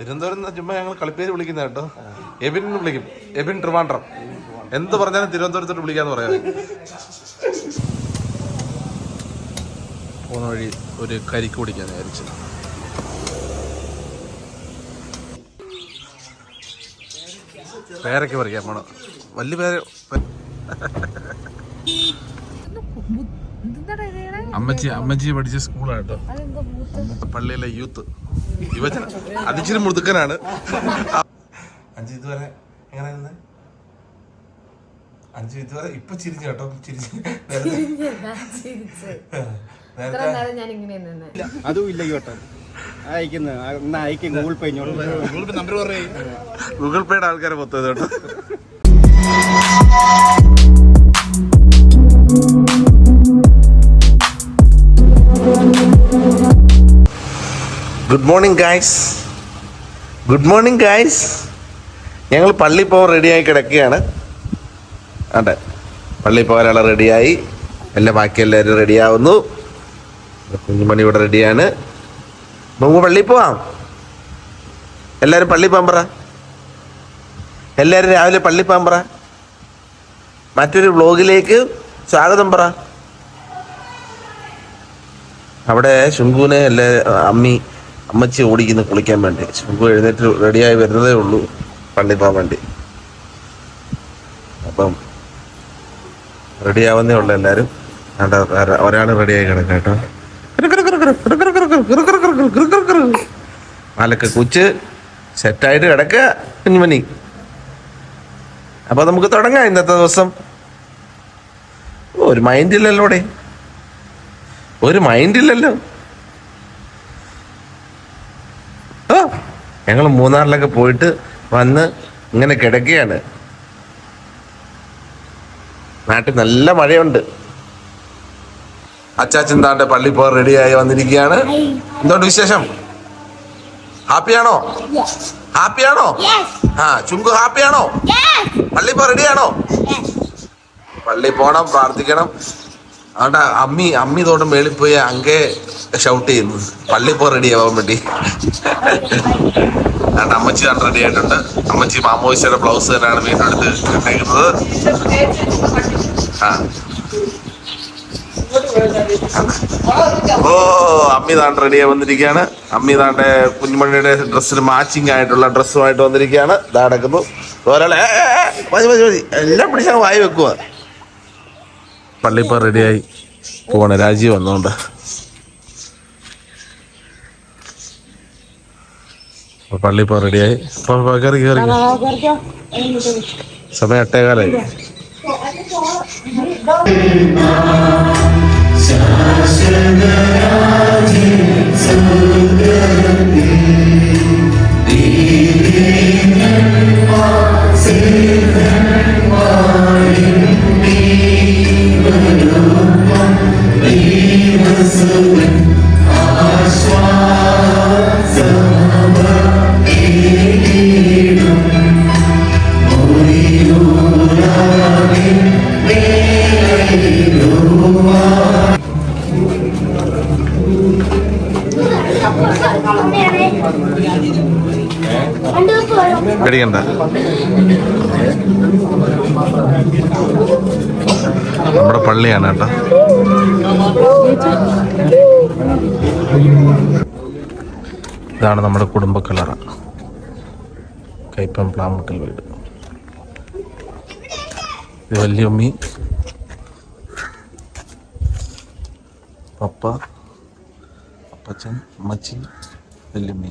തിരുവനന്തപുരം ചുമ്മാ ഞങ്ങൾ കളിപ്പേര് വിളിക്കുന്ന കേട്ടോ. എബിൻ വിളിക്കും. എബിൻ ട്രിവാൻഡ്രം. എന്ത് പറഞ്ഞാലും തിരുവനന്തപുരത്തോട്ട് വിളിക്കാന്ന് പറയാം. പോണ വഴി ഒരു കരിക്ക് കുടിക്കാൻ വിചാരിച്ചു. പേരൊക്കെ പറിക്കാൻ പോണം. വലിയ പേര് അമ്മച്ചി അമ്മച്ചി പഠിച്ച സ്കൂളാണ് കേട്ടോ. പള്ളിയിലെ യൂത്ത്. യുവജന. അതിച്ചിരി മുതുക്കനാണ് അഞ്ചു ഇതുവരെ എങ്ങനെയായിരുന്നു അഞ്ചു ഇതുവരെ ഇപ്പൊ ചിരിച്ചു കേട്ടോ. ചിരിച്ചു. നിന്ന് അതും ഇല്ല കേട്ടോ അയക്കുന്നു. എന്നാ അയക്കും. ഗൂഗിൾ പേ ഗൂഗിൾ പേയുടെ ആൾക്കാരെ പൊത്തത് കേട്ടോ. Good morning guys good morning guys ഞങ്ങൾ പള്ളി പോകാൻ റെഡിയായി കിടക്കുകയാണ്. അതെ പള്ളി പോകാനുള്ള റെഡിയായി എല്ലാ ബാക്കി എല്ലാവരും റെഡിയാവുന്നു കുഞ്ഞുമണി ഇവിടെ റെഡിയാണ് നമുക്ക് പള്ളി പോവാം. എല്ലാവരും പള്ളി പോകാൻ പറ. എല്ലാവരും രാവിലെ പള്ളി പോകാൻ പറ. മറ്റൊരു വ്ലോഗിലേക്ക് സ്വാഗതം പറ. അവിടെ ശുങ്കുവിനെ അല്ലേ അമ്മി അമ്മച്ചി ഓടിക്കുന്നു കുളിക്കാൻ വേണ്ടി. ശുങ്കു എഴുന്നേറ്റ് റെഡിയായി വരുന്നതേ ഉള്ളൂ പള്ളി പോകാൻ വേണ്ടി. അപ്പം റെഡിയാവുന്നേ ഉള്ളു എല്ലാവരും ഒരാൾ റെഡിയായി കിടക്കാം കേട്ടോ. പാലൊക്കെ കുച്ച് സെറ്റായിട്ട് കിടക്കുക കുഞ്ഞുമണി. അപ്പൊ നമുക്ക് തുടങ്ങാം ഇന്നത്തെ ദിവസം. ഒരു മൈൻഡില്ലല്ലോ ഒരു മൈൻഡില്ലല്ലോ ഓ ഞങ്ങൾ മൂന്നാറിലൊക്കെ പോയിട്ട് വന്ന് ഇങ്ങനെ കിടക്കുകയാണ്. നാട്ടിൽ നല്ല മഴയുണ്ട്. അച്ചാച്ചൻ താണ്ടെ പള്ളി പോകാൻ റെഡിയായി വന്നിരിക്കുകയാണ്. എന്തുകൊണ്ട് വിശേഷം? ഹാപ്പിയാണോ? ഹാപ്പിയാണോ? ആ ചുങ്കു ഹാപ്പിയാണോ? പള്ളി പോ റെഡിയാണോ? പള്ളി പോണം പ്രാർത്ഥിക്കണം. അതുകൊണ്ട് അമ്മി അമ്മി തോട്ട് മേളിൽ പോയി അങ്ങേ ഷൗട്ട് ചെയ്യുന്നു. പള്ളി പോ റെഡി ആവാൻ വേണ്ടി. അതുകൊണ്ട് അമ്മച്ചി താണ്ട് റെഡി ആയിട്ടുണ്ട്. അമ്മച്ചി മാമോയിച്ചയുടെ ബ്ലൗസ് തന്നെയാണ് വീട്ടിനടുത്ത് ഇട്ടേക്കുന്നത് ആ. ഓ അമ്മി താണ്ട് ആയി വന്നിരിക്കുകയാണ്. അമ്മി താണ്ടെ കുഞ്ഞുമണിയുടെ ഡ്രസ്സിന് മാച്ചിങ് ആയിട്ടുള്ള ഡ്രസ്സുമായിട്ട് വന്നിരിക്കുകയാണ്. ഇതാ നടക്കുന്നു. ഒരാളെ മതി മതി മതി. എല്ലാം പിടിച്ചാൽ വായി വെക്കുക പള്ളി ഇപ്പൊ റെഡിയായി പോവാണ് രാജീവ് വന്നോണ്ട്. പള്ളിപ്പ റെഡിയായി ഇപ്പൊ കയറി കയറി സമയം എട്ടേകാലായി. പേടിക്കണ്ട. നമ്മുടെ പള്ളിയാണ് കേട്ടോ. ഇതാണ് നമ്മുടെ കുടുംബ കിളറ കൈപ്പം പ്ലാമുക്കൽ വീട്. വല്യമ്മി പപ്പ അപ്പച്ചൻ അമ്മച്ചി വല്യമ്മി.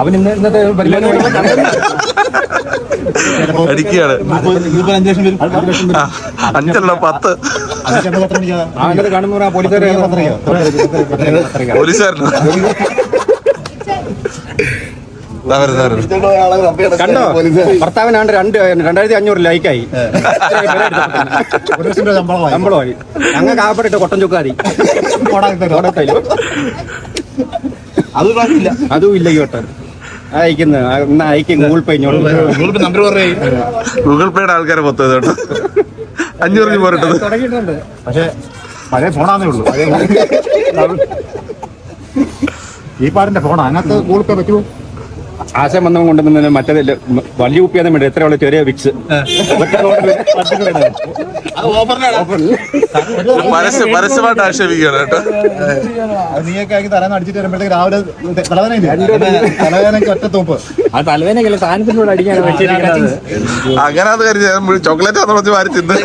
അവൻ ഇന്ന് ഇന്നത്തെ പരിപാടി അടിക്കുകയാണ്. അഞ്ചല്ല പത്ത്. പോലീസുകാരെ? പോലീസുകാരനോ. കണ്ടോ? ഭർത്താവിനാണ്ട് രണ്ട് രണ്ടായിരത്തി അഞ്ഞൂറ് ലൈക്കായി. ശമ്പളമായി. ഞങ്ങൾക്ക് ആകപ്പെട്ടിട്ട് കൊട്ടൻ ചുക്കാതി. അതും ഇല്ല. അതും ഇല്ല ഈ വട്ടം അയക്കുന്നു. എന്നാ അയക്കും. Google Pay Google Pay number പറയേ. ഗൂഗിൾ പേയുടെ ആൾക്കാരെ മൊത്തം കേട്ടോ അഞ്ഞൂറ് രൂപ പോരട്ടത് തുടങ്ങിയിട്ടുണ്ട്. പക്ഷേ പഴയ ഫോണാന്നേ ഉള്ളൂ. ഈ പാടിന്റെ ഫോണാ. അതിനകത്ത് ഗൂഗിൾ പേ പറ്റുമോ? ആശയം വന്നവൻ കൊണ്ടുവന്ന മറ്റേ വലിയ കുപ്പിയാതെ വേണ്ടി എത്രയുള്ള ചെറിയ വിക്സ്. പരസ്യം പരസ്യമായിട്ട് ആക്ഷേപിക്കുകയാണ് കേട്ടോ. അത് നീയൊക്കെ ആക്കി തലേന്ന് അടിച്ചിട്ട് വരുമ്പോഴത്തേക്ക് രാവിലെ തലവേദനയ്ക്ക് ഒറ്റ തോപ്പ്. ആ സാധനത്തിനോട് വെച്ചിരിക്കുന്നത്? അങ്ങനെ അത് കരുതി ചോക്ലേറ്റ് ആണെന്ന് വാരി തിന്ന്.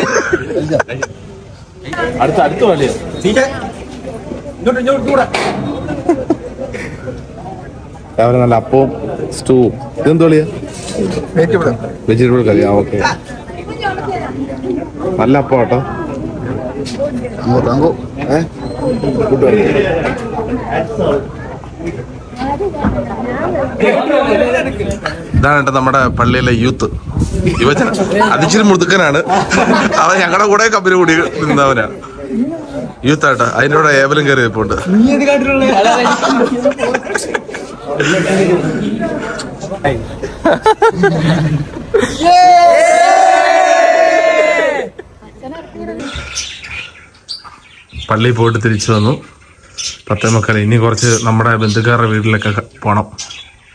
അടുത്ത അടുത്ത വലിയ ഇങ്ങോട്ട് ഇങ്ങോട്ട് കൂടെ. രാവിലെ നല്ല അപ്പവും സ്റ്റൂവും ഇതെന്ത് കളിയാ വെജിറ്റബിൾ കറി. ആ ഓക്കെ നല്ല അപ്പം കേട്ടോ ഏ? ഫുഡ് ഇതാണ് കേട്ടോ നമ്മുടെ പള്ളിയിലെ യൂത്ത് യുവജന അതിച്ചിരി മുതുക്കനാണ്. അവ ഞങ്ങളുടെ കൂടെ കമ്പനി കൂടി നിന്നവനാ. യൂത്ത് ആട്ടോ. അതിന്റെ കൂടെ ഏവലും കയറി വെപ്പുണ്ട് പള്ളിയിൽ പോയിട്ട് തിരിച്ചു വന്നു. പത്തേ മക്കൾ ഇനി കുറച്ച് നമ്മുടെ ബന്ധുക്കാരുടെ വീട്ടിലൊക്കെ പോണം.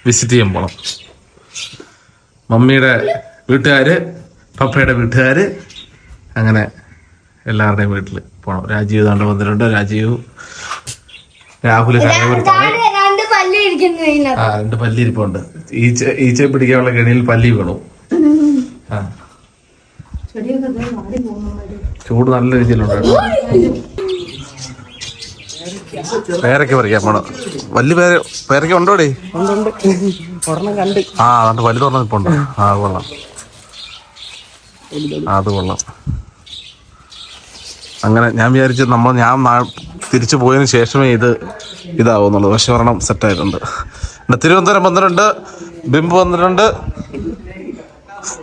വിസിറ്റ് ചെയ്യാൻ പോണം. മമ്മിയുടെ വീട്ടുകാര് പപ്പയുടെ വീട്ടുകാര് അങ്ങനെ എല്ലാവരുടെയും വീട്ടിൽ പോണം. രാജീവ് താണ്ട് വന്നിട്ടുണ്ട്. രാജീവ് രാഹുൽ ഇരിക്കുന്നു ആ രണ്ട് പല്ലിരിപ്പുണ്ട്. ഈച്ച ഈച്ചയെ പിടിക്കാനുള്ള കെണിയിൽ പല്ലി വീണു. ആ. ചൂട് നല്ല രീതിയിലുണ്ട് പേരൊക്കെ പറയാ പറിക്കാൻ പോണം വലിയ പേര് പേരൊക്കെ ഉണ്ടോടി ആ അതുകൊണ്ട് വലുത് പറഞ്ഞ ഇപ്പൊ ഉണ്ട് ആ കൊള്ളാം. അത് കൊള്ളാം. അങ്ങനെ ഞാൻ വിചാരിച്ചു നമ്മൾ ഞാൻ തിരിച്ചു പോയതിനു ശേഷമേ ഇത് ഇതാവുന്നുള്ളൂ. പക്ഷെ ഒരെണ്ണം സെറ്റായിട്ടുണ്ട്. പിന്നെ തിരുവനന്തപുരം വന്നിട്ടുണ്ട്. ബിംബ് വന്നിട്ടുണ്ട്.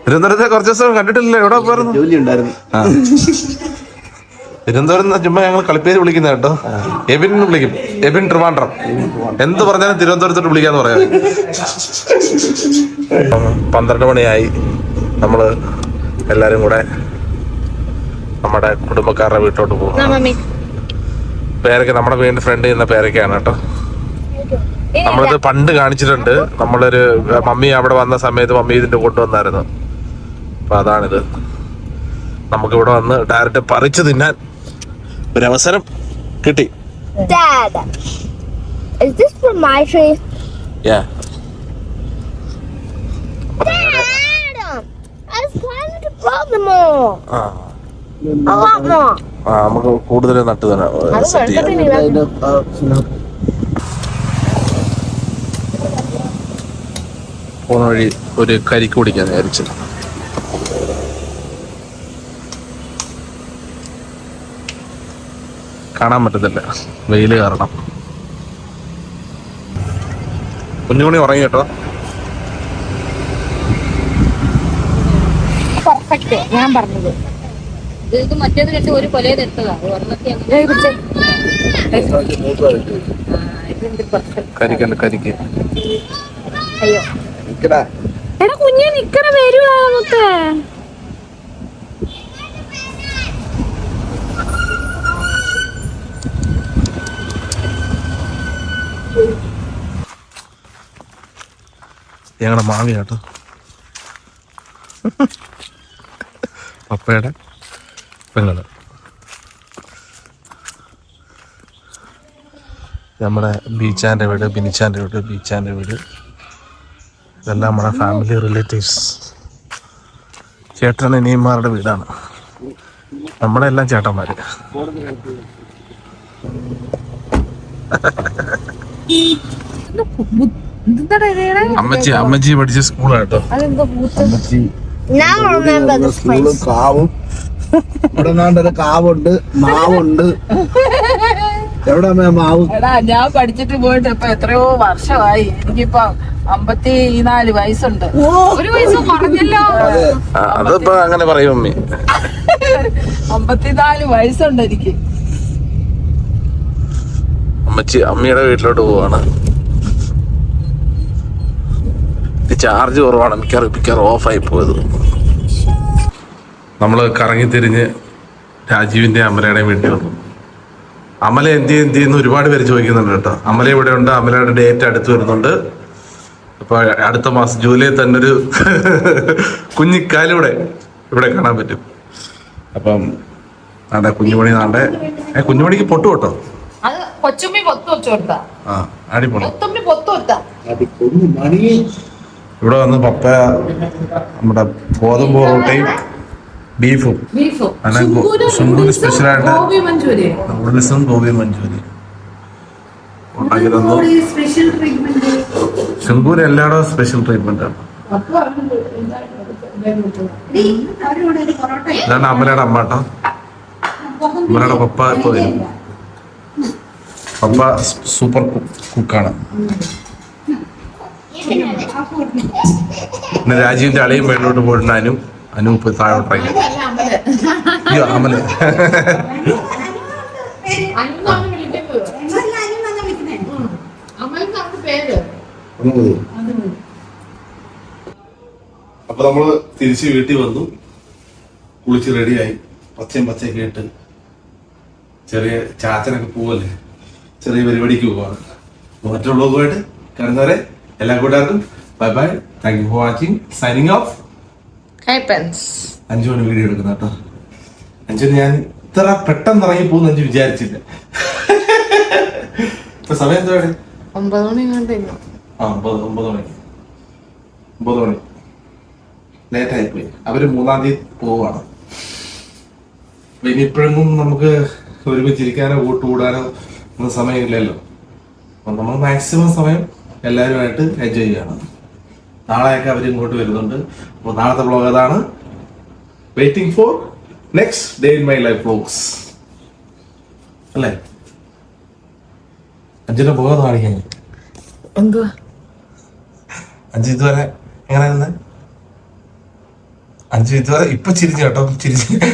തിരുവനന്തപുരത്തെ കുറച്ച് ദിവസം കണ്ടിട്ടില്ല എവിടെ പോയിരുന്നു? ജോലി ഉണ്ടായിരുന്നു. ആ. തിരുവനന്തപുരം ചുമ്മാ ഞങ്ങൾ കളിപ്പേര് വിളിക്കുന്ന കേട്ടോ. എബിൻ എന്ന് വിളിക്കും. എബിൻ ട്രിവാൻഡ്രം. എന്ത് പറഞ്ഞാലും തിരുവനന്തപുരത്തോട്ട് വിളിക്കാന്ന് പറയാം. പന്ത്രണ്ട് മണിയായി. നമ്മൾ എല്ലാരും കൂടെ നമ്മുടെ കുടുംബക്കാരുടെ വീട്ടോട്ട് പോകും പേരൊക്കെ നമ്മുടെ വീടിന്റെ ഫ്രണ്ട് ചെയ്യുന്ന പേരൊക്കെയാണ് കേട്ടോ നമ്മളിത് പണ്ട് കാണിച്ചിട്ടുണ്ട് നമ്മളൊരു മമ്മി അവിടെ വന്ന സമയത്ത് മമ്മി ഇതിന്റെ കൊണ്ടുവന്നായിരുന്നു അപ്പൊ അതാണിത് നമുക്ക് ഇവിടെ വന്ന് ഡയറക്റ്റ് പറിച്ചു തിന്നാൻ ഒരു അവസരം കിട്ടി? Yeah. Dad, I was planning to grow them all. ആ A lot more. ആ, നമുക്ക് കൂടുതൽ നട്ട് തരാം സെറ്റ് ചെയ്യാം. പോണ വഴി ഒരു കരിക്ക് കുടിക്കാൻ വിചാരിച്ചത് കാണാൻ പറ്റത്തില്ല. വെയിൽ കാരണം കുഞ്ഞുമണി ഉറങ്ങി കേട്ടോ. പെർഫെക്റ്റ് ഞാൻ പറഞ്ഞത്. ഇത് മറ്റേത് രണ്ട് ഒരു കൊലയെ അയ്യോ. എടാ കുഞ്ഞെ നിക്കണ വരുവാ മുത്തേ ഞങ്ങളുടെ മാവിയാട്ടോ പപ്പയുടെ പെങ്ങൾ നമ്മുടെ ബീച്ചാന്റെ വീട് ബിനിച്ചാന്റെ വീട് ബീച്ചാന്റെ വീട്. ഇതെല്ലാം നമ്മുടെ ഫാമിലി റിലേറ്റീവ്സ് ചേട്ടൻ അനിയന്മാരുടെ വീടാണ്. നമ്മുടെ എല്ലാം ചേട്ടന്മാർ അമ്മച്ചി അമ്മച്ചി പഠിച്ച സ്കൂളാട്ടോ remember this കാവും. ഇവിടെ നാണ്ടൊരു കാവുണ്ട് മാവുണ്ട്. എവിടെ അമ്മ മാവ്? എടാ ഞാൻ പഠിച്ചിട്ട് പോയിട്ട് ഇപ്പൊ എത്രയോ വർഷമായി. എനിക്കിപ്പൊ അമ്പത്തിനാല് വയസ്സുണ്ട്. ഒരു വയസ്സ് പറഞ്ഞല്ലോ അതിപ്പോ അങ്ങനെ പറയും അമ്മി. അമ്പത്തിനാല് വയസ്സുണ്ട് എനിക്ക്. അമ്മച്ചി അമ്മയുടെ വീട്ടിലോട്ട് പോവാണ്. ചാർജ് കുറവാണ്. മിക്കവാറും മിക്കവാറും ഓഫായി പോയത്. നമ്മൾ കറങ്ങിത്തിരിഞ്ഞ് രാജീവിന്റെ രാജീവിന്റെ അമലയുടെയും വീട്ടിൽ വന്നു. അമല എന്ത് ചെയ്യും, എന്ത് ചെയ്യുന്നു ഒരുപാട് പേര് ചോദിക്കുന്നുണ്ട് കേട്ടോ. അമല ഇവിടെ ഉണ്ട് അമലയുടെ ഡേറ്റ് അടുത്ത് വരുന്നുണ്ട്. അപ്പൊ അടുത്ത മാസം ജൂലൈ തന്നെ ഒരു കുഞ്ഞിക്കാലിവിടെ ഇവിടെ കാണാൻ പറ്റും. അപ്പം നാണ്ടെ കുഞ്ഞുമണി നാണ്ടെ ഏ കുഞ്ഞുമണിക്ക് പൊട്ടു കേട്ടോ. ഇവിടെ വന്ന് പപ്പ നമ്മുടെ ഗോതമ്പ് പൊറോട്ടയും ബീഫും. സ്പെഷ്യലായിട്ട് ഗോപി മഞ്ചൂരിയൻ. നൂഡിൽസും ഗോബി മഞ്ചൂരി ഉണ്ടാക്കി തന്നു സ്പെഷ്യൽ ട്രീറ്റ്മെന്റ് ശുങ്കൂര് എല്ലായിടവും സ്പെഷ്യൽ ട്രീറ്റ്മെന്റ് ആണ്. ഇതാണ് അമ്മയുടെ അമ്മട്ട അമ്മയുടെ പപ്പ ഇപ്പൊ വരും പപ്പ സൂപ്പർ കുക്കാണ്. പിന്നെ രാജീവിന്റെ അളിയും വേണ്ടോട്ട് പോയിട്ടുണ്ട് അനു. അനു ഇപ്പൊ താഴോട്ട് ഇറങ്ങി. അയ്യോ അമല അപ്പൊ നമ്മൾ തിരിച്ച് വീട്ടിൽ വന്നു. കുളിച്ച് റെഡിയായി. പച്ചയും പച്ചയൊക്കെ ഇട്ട് ചെറിയ ചാച്ചനൊക്കെ പോവല്ലേ? ചെറിയ പരിപാടിക്ക് പോവാണ്. മറ്റുള്ളതുമായിട്ട് കാണുന്നവരെ എല്ലാ കൂട്ടുകാർക്കും bye bye thank you for watching signing off അഞ്ചു മണി വീഡിയോ എടുക്കുന്ന കേട്ടോ. അഞ്ചിന് ഞാൻ ഇത്ര പെട്ടെന്ന് ഇറങ്ങി പോകുന്നു അഞ്ചു വിചാരിച്ചില്ല. ഇപ്പൊ സമയം എന്താ പറയുക ഒമ്പത് മണി ആ ഒമ്പത് ഒമ്പത് മണിക്ക് ഒമ്പത് മണി. ലേറ്റ് ആയിപ്പോയി അവർ മൂന്നാം തീയതി പോവാണ്. ഇനിയിപ്പോഴൊന്നും നമുക്ക് ഒരുമിച്ചിരിക്കാനോ കൂട്ടുകൂടാനോ ഒന്നും സമയമില്ലല്ലോ. അപ്പൊ നമ്മൾ മാക്സിമം സമയം എല്ലാവരുമായിട്ട് എൻജോയ് ചെയ്യണം. നാളെയൊക്കെ അവർ ഇങ്ങോട്ട് വരുന്നുണ്ട്. അപ്പോൾ നാളത്തെ വ്ളോഗ് അതാണ്. Waiting for next day in my life box അല്ലേ? അഞ്ചിന്റെ മുഖം കാണിക്കാൻ. എന്തുവാ? അഞ്ചു ഇതുവരെ എങ്ങനെ നിന്ന് അഞ്ചു ഇതുവരെ ഇപ്പൊ ചിരിച്ചു കേട്ടോ. ചിരിച്ചു നേരത്തെ.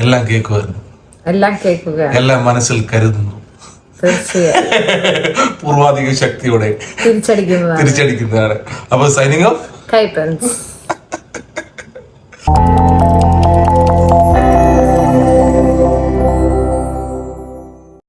എല്ലാം കേൾക്കുമായിരുന്നു. എല്ലാം കേൾക്കുക. എല്ലാം മനസ്സിൽ കരുതുന്നു. പൂർവാധിക ശക്തിയോടെ. തിരിച്ചടിക്കുന്നതാണ്. തിരിച്ചടിക്കുന്നതാണ്. അപ്പൊ സൈനിങ് ഓഫ് Type ins.